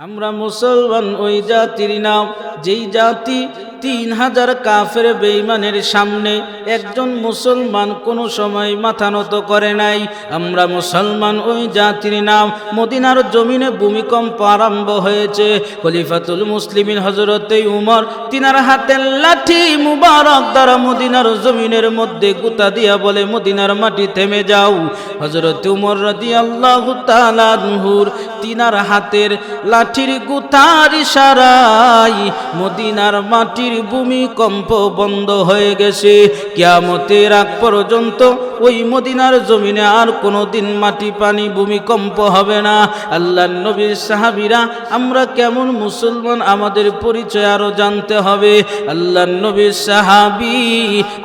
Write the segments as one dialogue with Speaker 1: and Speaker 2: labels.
Speaker 1: আমরা মুসলমান ওই জাতির নাম। যেই জাতি তিন হাজার কাফের বেইমানের সামনে একজন মুসলমান কোনো সময় মাথা নত করে নাই। আমরা মুসলমান ওই জাতির নাম মদিনার জমিনে ভূমিকম্প আরম্ভ হয়েছে। খলিফাতুল মুসলিমিন হজরতে উমর তিনার হাতের লাঠি মুবারক দ্বারা মদিনার জমিনের মধ্যে গুতা দিয়া বলে, মদিনার মাটি থেমে যাও। হজরত উমর রাদি আল্লাহ তিনার হাতের লাঠির গুতার ইশারাই মদিনার মাটির ভূমিকম্প বন্ধ হয়ে গেছে। কিয়ামতের আগ পর্যন্ত ওই মদিনার জমিনে আর কোনো দিন মাটি, পানি, ভূমিকম্প হবে না। আল্লাহ নবীর সাহাবিরা, আমরা কেমন মুসলমান, আমাদের পরিচয় আরও জানতে হবে। আল্লাহ নবীর সাহাবি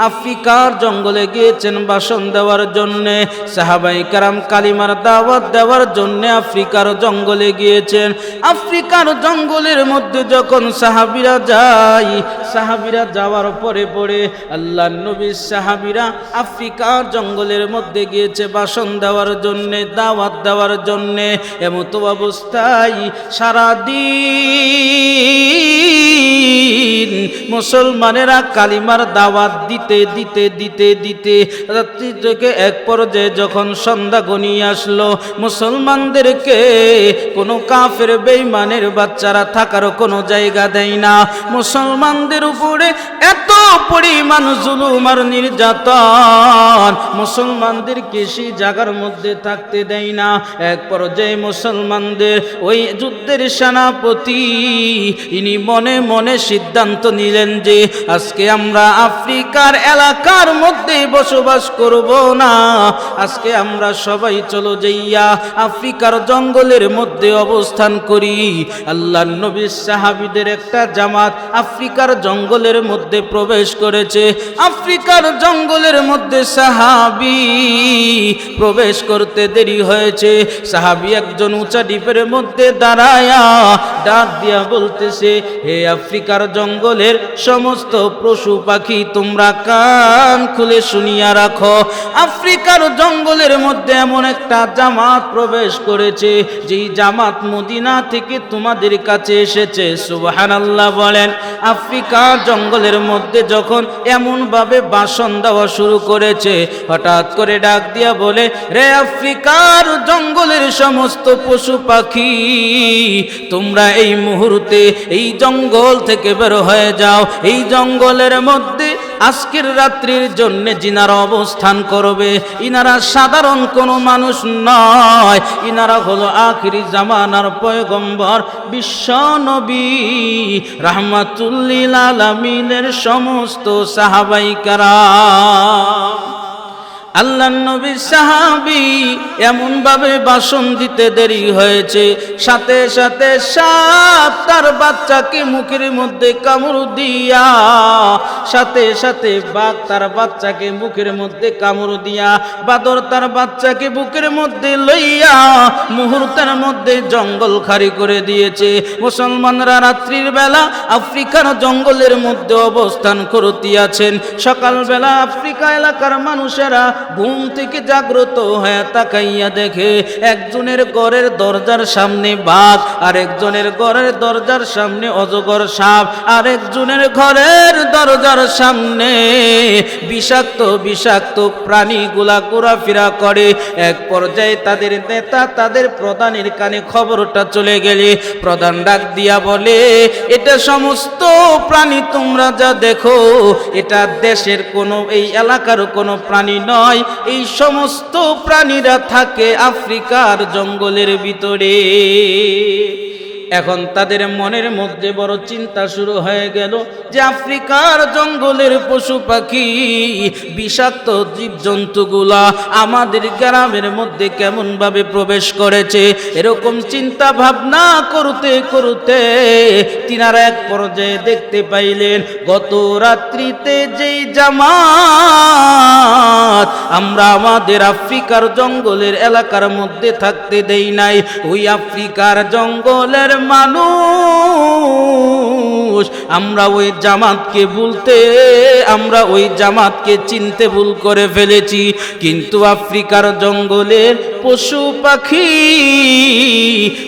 Speaker 1: আফ্রিকার জঙ্গলে গিয়েছেন বাসন দেওয়ার জন্যে। সাহাবাই কারাম কালিমার দাওয়াত দেওয়ার জন্য আফ্রিকার জঙ্গলে গিয়েছেন। আফ্রিকার জঙ্গলের মধ্যে যখন সাহাবিরা যায়, সাহাবিরা যাওয়ার পরে পরে আল্লাহ নবীর সাহাবিরা আফ্রিকার জঙ্গলের মধ্যে গিয়েছে বাসন দেওয়ার জন্যে দাওয়াত দেওয়ার জন্যে। এমতো অবস্থায় সারাদিন মুসলমানেরা কালিমার দাওয়াত দিতে দিতে দিতে দিতে রাত্রি থেকে এক পর্যায়ে যখন সন্ধ্যা গনিয়ে আসলো, মুসলমানদেরকে কোনো কাফের বেইমানের বাচ্চারা থাকার কোনো জায়গা দেয় না। মুসলমানদের উপরে এত পরিমাণ জুলুম আর নির্যাতন মুসলমানদেরকে সেই জায়গার মধ্যে থাকতে দেয় না। এক পর্যায়ে মুসলমানদের ওই যুদ্ধের সেনাপতি, ইনি মনে মনে সিদ্ধান্ত নিলেন যে আজকে আমরা আফ্রিকার এলাকার মধ্যে বসবাস করব না। আজকে আমরা সবাই চলো যাইয়া আফ্রিকার জঙ্গলের মধ্যে অবস্থান করি। আল্লাহ নবী সাহাবিদের একটা জামাত আফ্রিকার জঙ্গলের মধ্যে প্রবেশ করেছে। আফ্রিকার জঙ্গলের মধ্যে সাহাবি প্রবেশ করতে দেরি হয়েছে। সাহাবি একজন উঁচা ডিপের মধ্যে দাঁড়ায়া ডাক দিয়া বলতেছে, হে আফ্রিকার জঙ্গলের সমস্ত পশু পাখি তোমরা কান খুলে শুনিয়া রাখো। আফ্রিকার জঙ্গলের মধ্যে এমন একটা জামাত প্রবেশ করেছে, যেই জামাত মদিনা থেকে তোমাদের কাছে এসেছে। সুবহানাল্লাহ বলেন আফ্রিকার জঙ্গলের মধ্যে যখন এমনভাবে বাসন দেওয়া শুরু করেছে, হঠাৎ করে ডাক দিয়া বলে, রে আফ্রিকার জঙ্গলের সমস্ত পশু পাখি, তোমরা এই মুহূর্তে এই জঙ্গল থেকে বের হয়ে যাও। এই জঙ্গলের মধ্যে আজকের রাত্রির জন্যে যিনারা অবস্থান করবে। ইনারা সাধারণ কোনো মানুষ নয়। ইনারা হলো আখিরি জামানার পয়গম্বর, বিশ্ব নবী। রাহমাতুল্লিল আলমিনের সমস্ত সাহাবাইকারা আল্লাহ নবী সাহাবি এমন ভাবে বাসন দিতে দেরি হয়েছে। সাথে সাথে সাপ তার বাচ্চাকে মুখের মধ্যে কামড় দিয়া, সাথে সাথে বাঘ তার বাচ্চাকে মুখের মধ্যে কামড় দিয়া, বাদর তার বাচ্চাকে বুকের মধ্যে লইয়া মুহূর্তের মধ্যে জঙ্গল খারি করে দিয়েছে। মুসলমানরা রাত্রির বেলা আফ্রিকার জঙ্গলের মধ্যে অবস্থান করতিয়াছেন সকালবেলা আফ্রিকা এলাকার মানুষেরা ঘুম থেকে জাগ্রত হয়ে তাকাইয়া দেখে একজনের ঘরের দরজার সামনে বাঘ, আরেকজনের ঘরের দরজার সামনে অজগর সাপ, আরেকজনের ঘরের দরজার সামনে বিষাক্ত বিষাক্ত প্রাণীগুলা ঘোরাফেরা করে। এক পর্যায়ে তাদের নেতা তাদের প্রধানের কানে খবরটা চলে গেলে প্রধান ডাক দিয়া বলে, এটা সমস্ত প্রাণী তোমরা যা দেখো, এটা দেশের কোনো, এই এলাকার কোনো প্রাণী নয় এই সমস্ত প্রাণীরা থাকে আফ্রিকার জঙ্গলের ভিতরে। এখন তাদের মনের মধ্যে বড় চিন্তা শুরু হয়ে গেল যে আফ্রিকার জঙ্গলের পশু পাখি, বিষাক্ত জীবজন্তুগুলা আমাদের গ্রামের মধ্যে কেমন ভাবে প্রবেশ করেছে? এরকম চিন্তা ভাবনা করতে করতে তিনারা এক পর্যায়ে দেখতে পাইলেন, গত রাত্রিতে যেই জামাত আমরা আমাদের আফ্রিকার জঙ্গলের এলাকার মধ্যে থাকতে দেই নাই, ওই আফ্রিকার জঙ্গলের মানুষ। আমরা ওই জামাতকে বলতে, আমরা ওই জামাতকে চিনতে ভুল করে ফেলেছি। কিন্তু আফ্রিকার জঙ্গলের পশু পাখি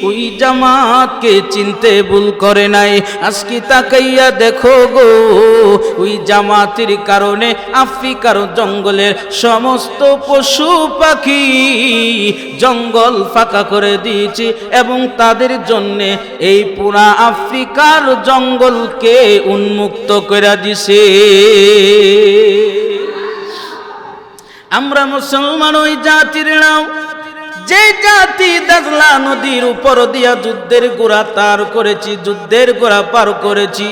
Speaker 1: ওই জামাতকে চিনতে ভুল করে নাই। আজকে তাকাইয়া দেখো গো, ওই জামাতের কারণে আফ্রিকার জঙ্গলের সমস্ত পশু পাখি জঙ্গল ফাঁকা করে দিয়েছে এবং তাদের জন্যে এই পুরা আফ্রিকার জঙ্গলকে উন্মুক্ত করে দিছে। আমরা মুসলমান ওই জাতির নাম যে জাতি দাজলা নদীর উপর দিয়া যুদ্ধের গোড়া তার করেছি, যুদ্ধের গোড়া পার করেছি।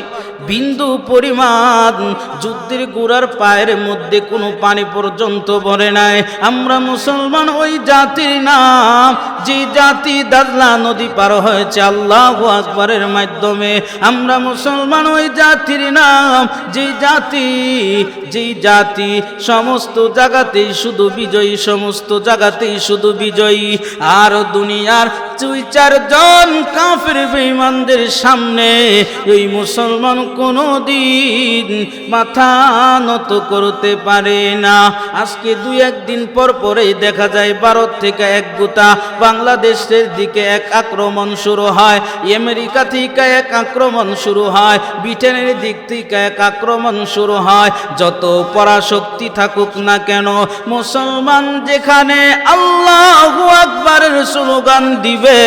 Speaker 1: বিন্দু পরিমাণ যুদ্ধের গোড়ার পায়ের মধ্যে কোনো পানি পর্যন্ত ভরে নাই। আমরা মুসলমান ওই জাতির নাম, যে জাতি দাজলা নদী পার হয়েছে আল্লাহ আকবরের মাধ্যমে। আমরা মুসলমান ওই জাতির নাম, যে জাতি যে জাতি, সমস্ত জায়গাতেই শুধু বিজয়ী, সমস্ত জায়গাতেই শুধু বিজয়ী। আর দুনিয়ার দুই চারজন কাফের বেঈমানদের সামনে এই মুসলমান কোনো দিন মাথা নত করতে পারে না। আজকে দুই একদিন পর পরেই দেখা যায় ভারত থেকে এক গোটা বাংলাদেশের দিকে এক আক্রমণ শুরু হয়, আমেরিকা থেকে এক আক্রমণ শুরু হয়, ব্রিটেনের দিক থেকে এক আক্রমণ শুরু হয়। যত পরাশক্তি থাকুক না কেন, মুসলমান যেখানে আল্লাহ আকবরের স্লোগান দিবে,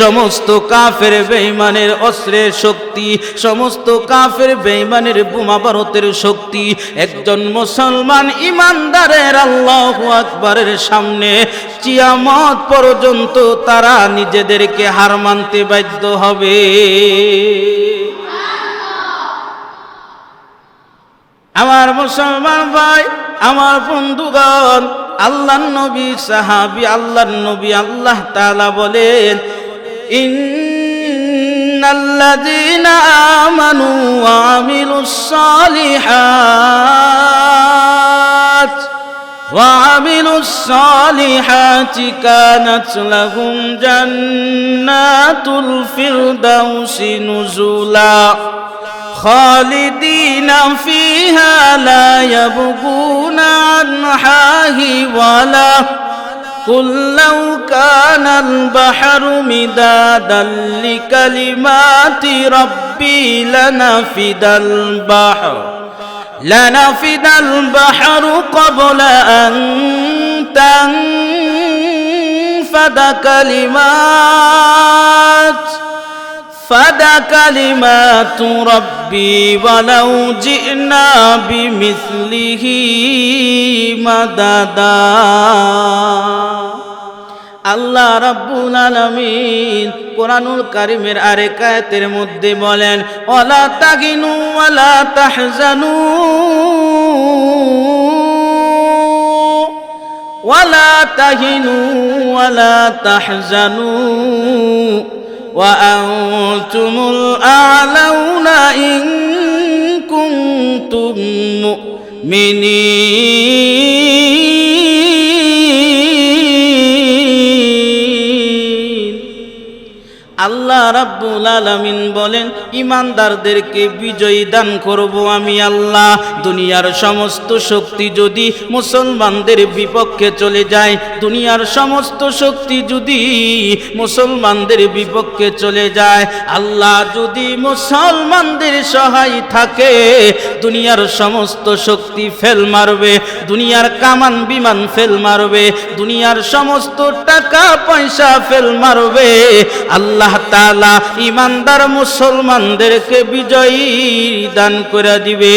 Speaker 1: সমস্ত কাফের বেঈমানের অস্ত্রের শক্তি, সমস্ত কাফের বেঈমানের বোমা ভারতের শক্তি, একজন মুসলমান ইমানদারের আল্লাহ আকবরের সামনে চিয়ামত পর্যন্ত তারা নিজেদেরকে হার মানতে বাধ্য হবে। আমার মুসলমান ভাই আমার বন্ধুগণ আল্লাহ নবী সাহাবি আল্লাহ নবী আল্লাহ তাআলা বলেন ইন্নাল্লাযীনা আমানু ওয়া আমিলুস সালিহাত وعملوا الصالحات كانت لهم جنات الفردوس نزلا خالدين فيها لا يبغون عنها ولا قل لو كان البحر مدادا لكلمات ربي لنفد البحر لنفد البحر قبل أن تنفد كلمات فد كلمات ربي ولو جئنا بمثله مددا আল্লাহ রাব্বুল আলামিন কোরআনুল কারিমের আরেক আয়াতের মধ্যে বলেন ওয়ালা তাগিনু ওয়ালা তাহজানু ওয়ালা তাহিনু ওয়ালা তাহজানু وأنتم الأعلون إن كنتم مؤمنين আল্লাহ রাব্বুল আলামিন বলেন, ইমানদারদেরকে বিজয়ী দান করব আমি আল্লাহ। দুনিয়ার সমস্ত শক্তি যদি মুসলমানদের বিপক্ষে চলে যায়, দুনিয়ার সমস্ত শক্তি যদি মুসলমানদের বিপক্ষে চলে যায়, আল্লাহ যদি মুসলমানদের সহায় থাকে, দুনিয়ার সমস্ত শক্তি ফেল মারবে, দুনিয়ার কামান বিমান ফেল মারবে, দুনিয়ার সমস্ত টাকা পয়সা ফেল মারবে। আল্লাহ তাআলা ইমানদার মুসলমানদেরকে বিজয়ী দান করে দিবে।